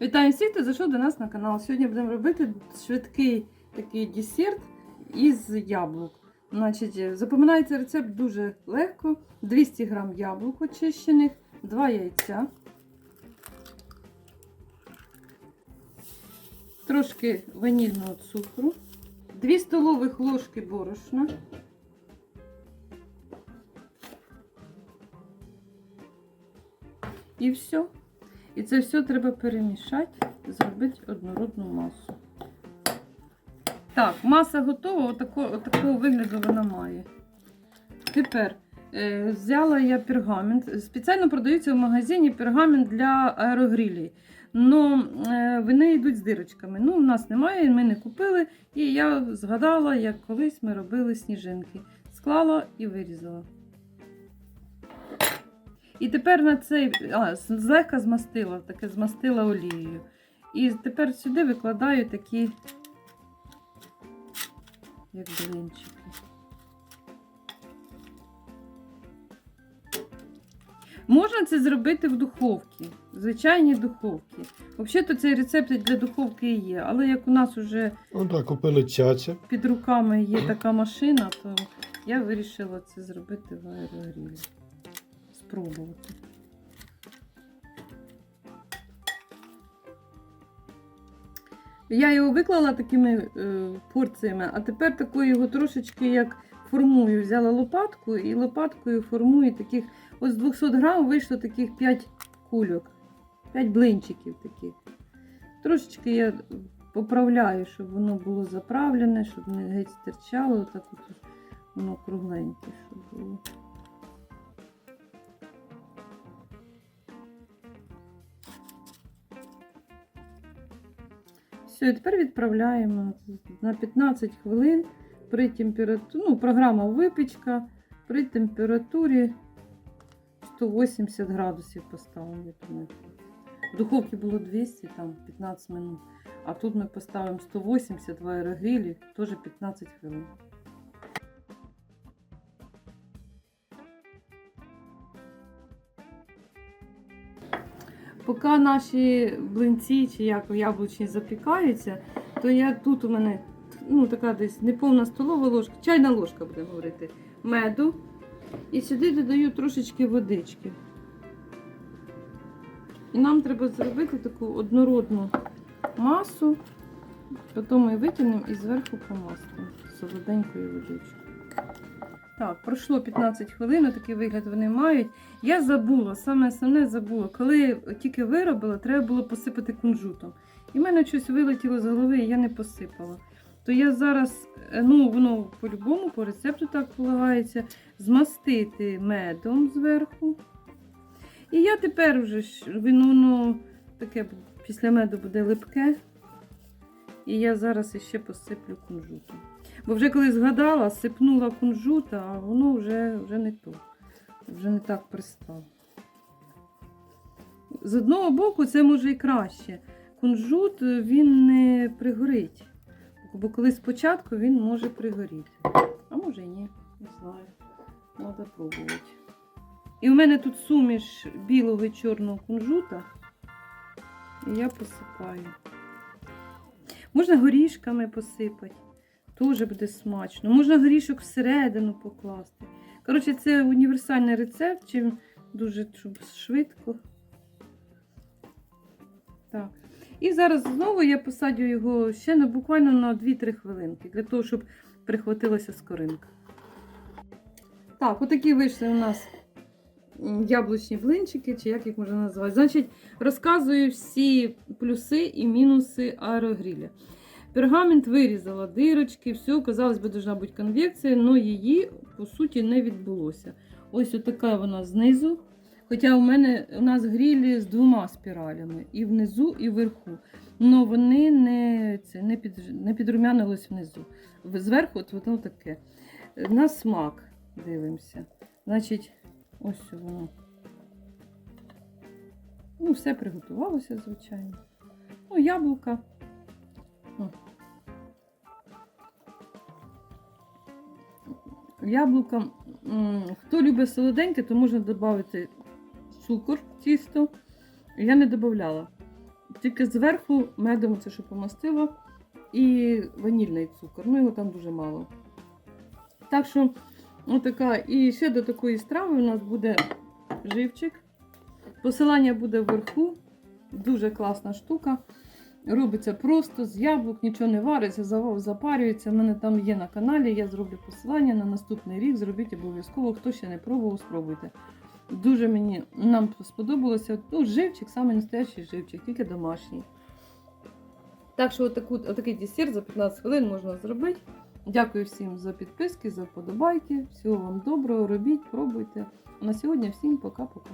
Вітаю всіх, хто зайшов до нас на канал. Сьогодні будемо робити швидкий такий десерт із яблук. Значить, запоминається рецепт дуже легко. 200 г яблук очищених, 2 яйця, трошки ванільного цукру, 2 столових ложки борошна. І все. І це все треба перемішати, зробити однородну масу. Так, маса готова, отакого, отакого вигляду вона має. Тепер е, взяла я пергамент. Спеціально продаються в магазині пергамент для аерогрілі. Но е, вони йдуть з дирочками. Ну, у нас немає, ми не купили. І я згадала, як колись ми робили сніжинки. Склала і вирізала. І тепер на цей а, злегка змастила, таке змастила олією. І тепер сюди викладаю такі, як блинчики. Можна це зробити в духовці, в звичайній духовці. Взагалі-то цей рецепт для духовки і є, але як у нас вже Ну так, купили цяця. під руками є така машина, то я вирішила це зробити в аерогрілі. Спробувати. Я його виклала такими е, порціями, а тепер такою його трошечки як формую. Взяла лопатку і лопаткою формую таких. Ось з 200 грам вийшло таких 5 кульок, 5 блинчиків таких. Трошечки я поправляю, щоб воно було заправлене, щоб не геть стирчало, отак от воно кругленьке, щоб було. Все, і тепер відправляємо на 15 хвилин при температурі, ну, програма випічка при температурі 180 градусів поставимо. В духовці було 200, там 15 минут. А тут ми поставимо 180 в аерогрілі, теж 15 хвилин. Поки наші блинці чи як яблучні запікаються, то я тут у мене ну, така десь неповна столова ложка, чайна ложка, будемо говорити, меду. І сюди додаю трошечки водички. І нам треба зробити таку однородну масу, потім ми витягнемо і зверху помастимо солоденькою водичкою. Так, пройшло 15 хвилин, такий вигляд вони мають. Я забула, саме основне забула, коли тільки виробила, треба було посипати кунжутом. І в мене щось вилетіло з голови, і я не посипала. То я зараз, е, ну воно по-любому, по рецепту так полагається, змастити медом зверху. І я тепер вже воно таке після меду буде липке. І я зараз іще посиплю кунжутом. Бо вже коли згадала, сипнула кунжута, а воно вже, вже не то. Вже не так пристало. З одного боку, це може і краще. Кунжут е, він не пригорить. Бо коли спочатку він може пригоріти. А може і ні, не знаю. Треба пробувати. І в мене тут суміш білого і чорного кунжута. І я посипаю. Можна горішками посипати. Теж буде смачно. Можна горішок всередину покласти. Коротше, це універсальний рецепт, чим дуже щоб швидко. Так. І зараз знову я посадю його ще на буквально на 2-3 хвилинки, для того, щоб прихватилася скоринка. Так, отакі вийшли у нас яблучні блинчики, чи як їх можна назвати. Значить, розказую всі плюси і мінуси аерогріля. Пергамент вирізала дирочки, все, казалось би, должна бути конвекція, але її, по суті, не відбулося. Ось отака вона знизу. Хоча у мене у нас грілі з двома спіралями, і внизу, і вверху. Але вони не, це, не, під, не підрумянились внизу. Зверху от воно таке. На смак дивимося. Значить, ось воно. Ну, все приготувалося, звичайно. Ну, яблука. Яблука. Хто любить солоденьке, то можна додати цукор в тісто. Я не додавала. Тільки зверху медом це що помастила і ванільний цукор. Ну його там дуже мало. Так що, отака. І ще до такої страви у нас буде живчик. Посилання буде вверху. Дуже класна штука. Робиться просто з яблук, нічого не вариться, зав- запарюється. У мене там є на каналі. Я зроблю посилання на наступний рік. Зробіть обов'язково. Хто ще не пробував, спробуйте. Дуже мені нам сподобалося. Ну, живчик, саме настоящий живчик, тільки домашній. Так що отаку, отакий десерт за 15 хвилин можна зробити. Дякую всім за підписки, за вподобайки. Всього вам доброго, робіть, пробуйте. На сьогодні всім пока-пока.